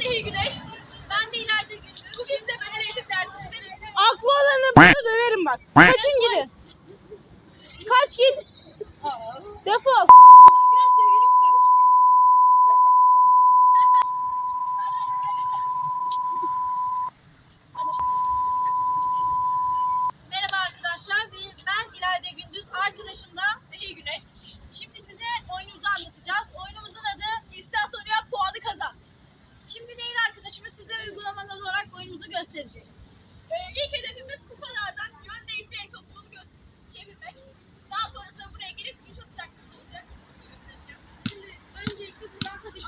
Ben Nehir Güneş. Ben de ileride Gündüz. Bugün size beden eğitim dersimizin Aklı olanı bana döverim bak. Kaçın gidin. Kaç git. Defol. Biraz sevgilim karışmış. Merhaba arkadaşlar. Ben- Ben İlayda Gündüz. Arkadaşım da Nehir Güneş. Şimdi size oyunumuzu anlatacağız. Oyunumuzun adı İstasyon Yap Puanı Kazan. Şimdi Nehir arkadaşımız size uygulamalı olarak oyunumuzu gösterecek. Ee, ilk hedefimiz kupalardan yön değiştirerek topumuzu gö- çevirmek. Daha sonrasında buraya gelip 3 atış hakkımız olacak. Bunu göstereceğim. Şimdi öncelikle buradan tabii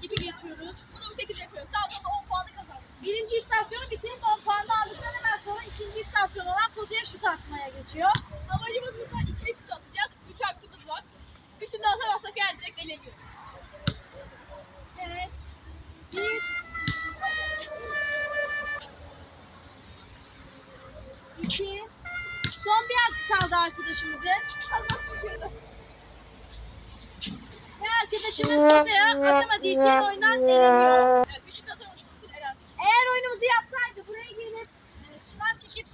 ki dediği geçiyoruz. Bunu bu şekilde yapıyoruz. Daha sonra 10 puanı kazandık. Birinci istasyonu bitirip 10 puanı aldıktan hemen sonra ikinci istasyon olan potaya şut atmaya geçiyor. Amacımız buradan ikili şut atacağız. 3 hakkımız var. Üçünü de atamazsak eğer direkt eleniyoruz. Evet. Bir. İki. Son bir hakkı kaldı arkadaşımızın. Allah çıkıyordu. Arkadaşımız potaya atamadığı için oyundan elendik. Eğer oyunumuzu yapsaydı buraya gelip e, şınav çekip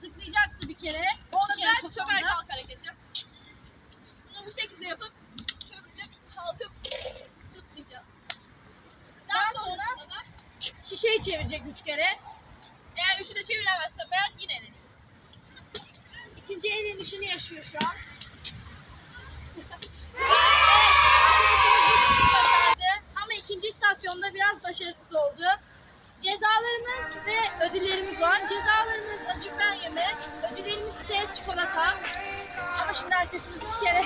zıplayacaktı bir kere. Ben toplamda. çömel kalk hareketi. Bunu bu şekilde yapıp çömülüp kalkıp zıplayacağız. Daha sonra da şişeyi çevirecek üç kere. Eğer üçü de çeviremezsem eğer yine eleniyoruz. İkinci elenişini yaşıyor şu an. başardı ama istasyonda biraz başarısız oldu. Cezalarımız ve ödüllerimiz var. Cezalarımız acı biber yeme, ödüllerimiz ise çikolata. Ama şimdi arkadaşımız bir kere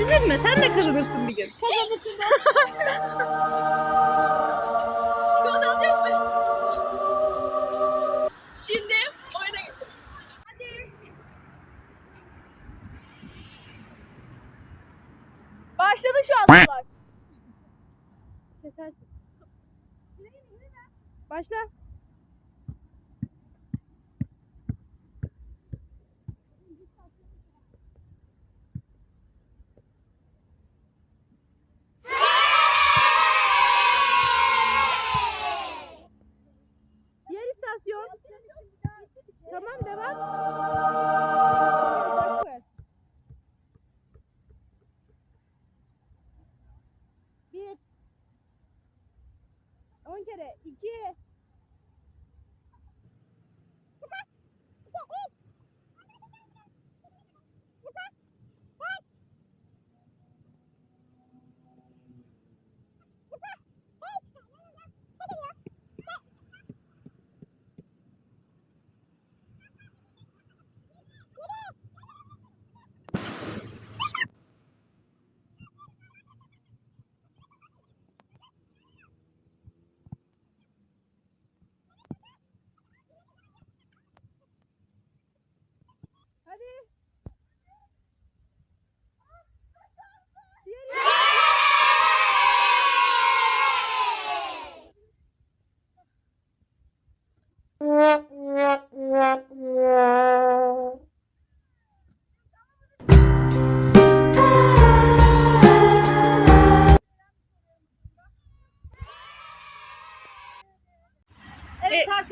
Üzülme sen de kırılırsın bir gün. kazanırsın be. Başla. On kere. iki. Hadi.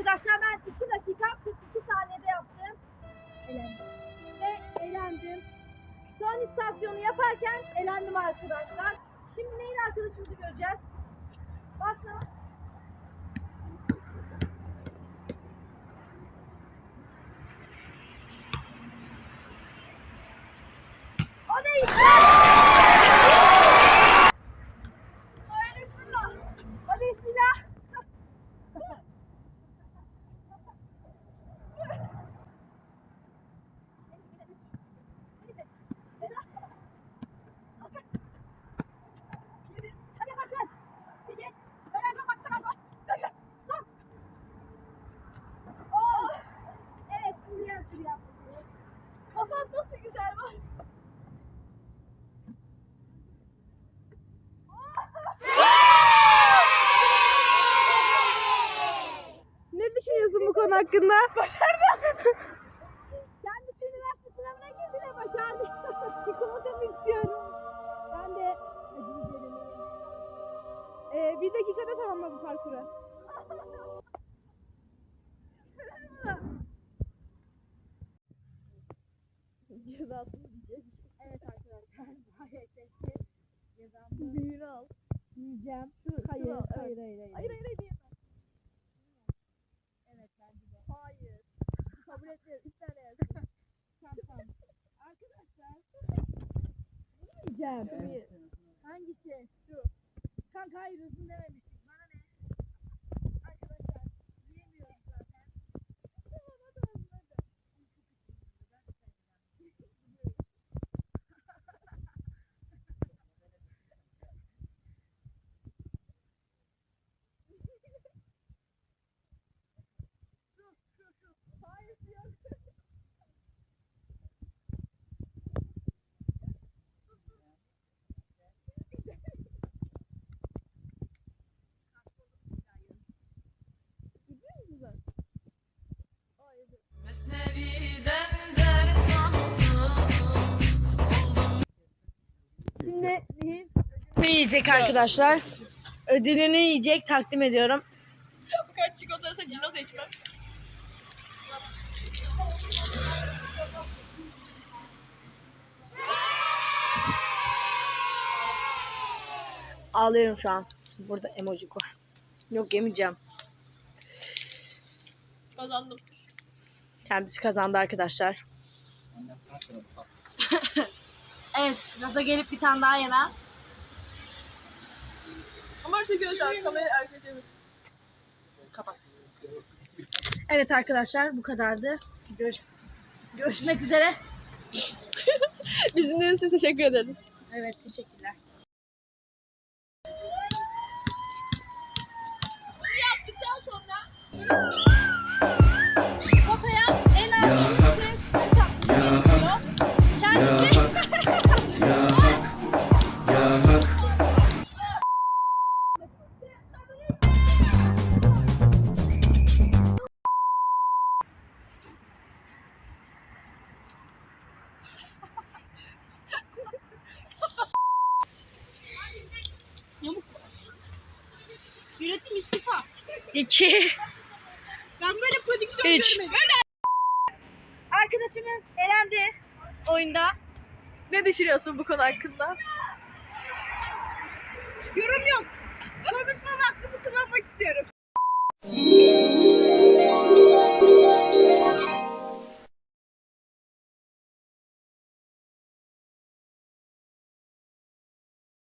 Arkadaşlar ben 2 dakika 42 saniyede yaptım. Elendim. Ve elendim. Son istasyonu yaparken elendim arkadaşlar. Şimdi neyin arkadaşımızı göreceğiz? Başla. O değil. Ay, bismillah. O değil, bismillah. Hadi bakın. Öyle bakın. Oh. Evet, şimdi yaptım yaptım. Kafam nasıl güzel var. Ne düşünüyorsun bu konu hakkında? Başardım. Kendisi üniversite sınavına girdi ve başardı. Çikolatamı istiyorum. Ben de acı biberimi. Ee, bir dakikada tamamla bu parkuru. Cezasını diyecek. Evet arkadaşlar. Bu hareketteki cezamı büyüğünü al. Yiyeceğim. hayır, hayır, hayır, hayır, hayır. Hayır, hayır, hayır diyemem. Evet, bence de. Hayır. Kabul etmiyorum. İki tane yaz. tamam, tamam. Arkadaşlar. Bunu yiyeceğim. Hangisi? Şu. Kanka hayır uzun dememiştik. Yiyecek arkadaşlar? Ödülünü yiyecek takdim ediyorum. Kaç çikolataysa cino seçmem. Ağlıyorum şu an. Burada emoji koy. Yok yemeyeceğim. Kazandım. Kendisi kazandı arkadaşlar. evet, gaza gelip bir tane daha yeme. Ama çekiyor şu an kamerayı arkaya çevir. Kapat. Evet arkadaşlar bu kadardı. Görüş Görüşmek üzere. Bizim için teşekkür ederiz. Evet teşekkürler. yaptıktan sonra Yönetim istifa. İki. ben böyle prodüksiyon Üç. görmedim. Arkadaşımız elendi oyunda. Ne düşünüyorsun bu konu hakkında? Yorum yok. Konuşmam hakkımı kullanmak istiyorum.